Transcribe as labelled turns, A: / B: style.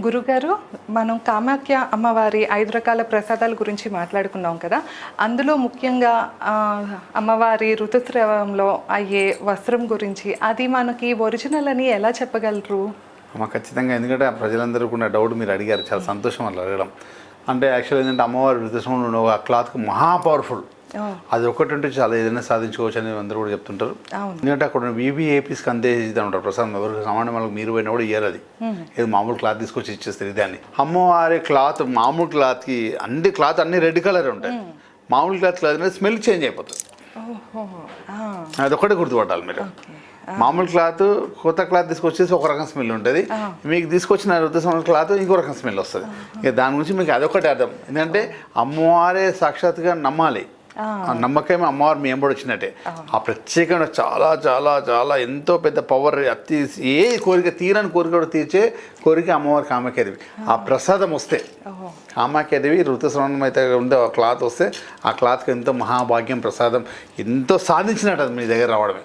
A: గురుగారు మనం కామాఖ్య అమ్మవారి ఐదు రకాల ప్రసాదాల గురించి మాట్లాడుకున్నాం కదా. అందులో ముఖ్యంగా అమ్మవారి ఋతుస్రావంలో అయ్యే వస్త్రం గురించి అది మనకి ఒరిజినల్ అని ఎలా చెప్పగలరు?
B: అమ్మ ఖచ్చితంగా. ఎందుకంటే ఆ ప్రజలందరూ కూడా డౌట్ మీరు అడిగారు. చాలా సంతోషం అలా అడగడం. అంటే యాక్చువల్ ఏంటంటే అమ్మవారి ఋతుస్రావంలో ఆ క్లాత్కు క్లాత్కి మహా పవర్ఫుల్ అది ఒకటి ఉంటే చాలా ఏదైనా సాధించుకోవచ్చు అని అందరూ కూడా చెప్తుంటారు. ఎందుకంటే అక్కడ వీవీఏపీస్కి అందేది ఉంటారు ప్రసాదం ఎవరికి సామాన్య వాళ్ళకి మీరు పోయినా కూడా ఇయ్యారు అది. ఏది మామూలు క్లాత్ తీసుకొచ్చి ఇచ్చేస్తారు ఇదాన్ని అమ్మవారి క్లాత్ మామూలు క్లాత్కి అన్ని క్లాత్ అన్ని రెడ్ కలర్ ఉంటాయి. మామూలు క్లాత్ క్లాత్ అనేది స్మెల్ చేంజ్ అయిపోతుంది.
A: ఓహో ఆ,
B: అదొక్కటే గుర్తుపట్టాలి మీరు. మామూలు క్లాత్ కొత్త క్లాత్ తీసుకొచ్చేసి ఒక రకం స్మెల్ ఉంటుంది. మీకు తీసుకొచ్చిన ఋతుసంవత్సరం క్లాత్ ఇంకో రకం స్మెల్ వస్తుంది. ఇక దాని గురించి మీకు అదొకటి అర్థం. ఎందుకంటే అమ్మవారే సాక్షాత్గా నమ్మాలి. ఆ. నమ్మకమే అమ్మవారు మీ ఎంబడి వచ్చినట్టే. ఆ. ప్రత్యేకమైన చాలా చాలా చాలా ఎంతో పెద్ద పవర్ అతి ఏ కోరిక తీరని కోరిక కూడా తీర్చే కోరిక అమ్మవారి కామాఖ్యదేవి ఆ. ప్రసాదం వస్తే
A: ఓహో.
B: కామాఖ్యదేవి ఋతుస్రవణం అయితే ఉండే ఆ క్లాత్ వస్తే ఆ క్లాత్కి ఎంతో మహాభాగ్యం ప్రసాదం ఎంతో సాధించినట్టు అది మీ దగ్గర రావడమే.